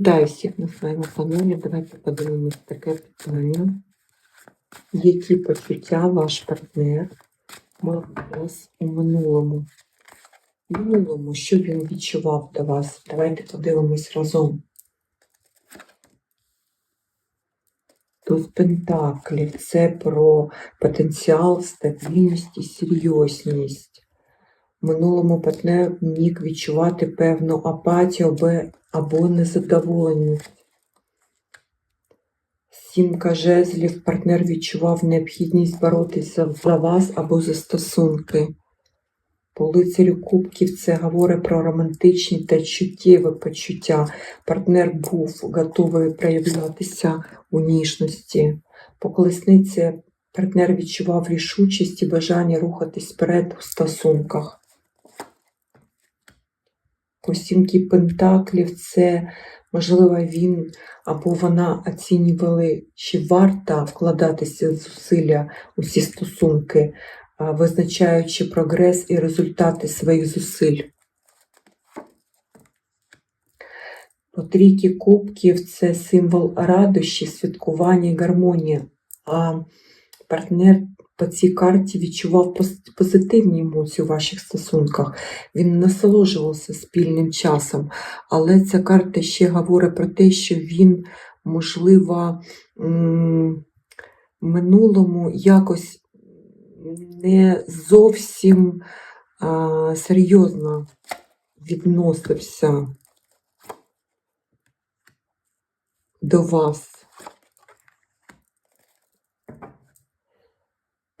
Вітаю всіх на своєму каналі. Давайте подивимось таке питання. Які почуття ваш партнер мав до вас у минулому? В минулому, що він відчував до вас? Давайте подивимось разом. Туз Пентаклів це про потенціал, стабільність і серйозність. Минулому партнер міг відчувати певну апатію або незадоволеність. Сімка жезлів партнер відчував необхідність боротися за вас або за стосунки. По лицарю кубків це говорить про романтичні та чуттєві почуття. Партнер був готовий проявлятися у ніжності. По колесниці партнер відчував рішучість і бажання рухатись вперед у стосунках. По сімки пентаклів це, можливо, він або вона оцінювали, чи варто вкладатися зусилля у ці стосунки, визначаючи прогрес і результати своїх зусиль. По трійки кубків це символ радощі, святкування і гармонії. А партнер по цій карті відчував позитивні емоції у ваших стосунках. Він насолоджувався спільним часом. Але ця карта ще говорить про те, що він, можливо, минулому якось не зовсім серйозно відносився до вас.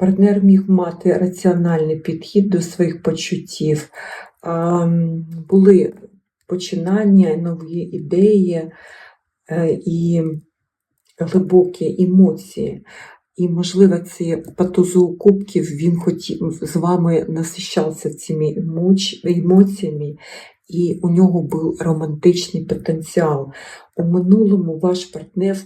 Партнер міг мати раціональний підхід до своїх почуттів. Були починання, нові ідеї е, і глибокі емоції. І, можливо, ці тузу він хотів з вами насищався цими емоціями, і у нього був романтичний потенціал. У минулому ваш партнер,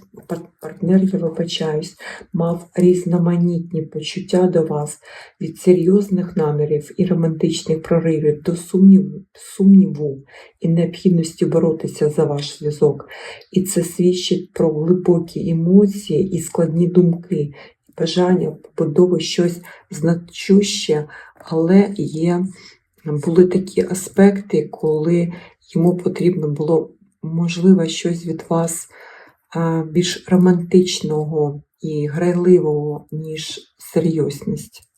партнер, я вибачаюсь, мав різноманітні почуття до вас від серйозних намірів і романтичних проривів до сумніву, сумніву і необхідності боротися за ваш зв'язок. І це свідчить про глибокі емоції і складні думки, бажання побудови щось значуще, але є були такі аспекти, коли йому потрібно було можливо щось від вас більш романтичного і грайливого, ніж серйозність.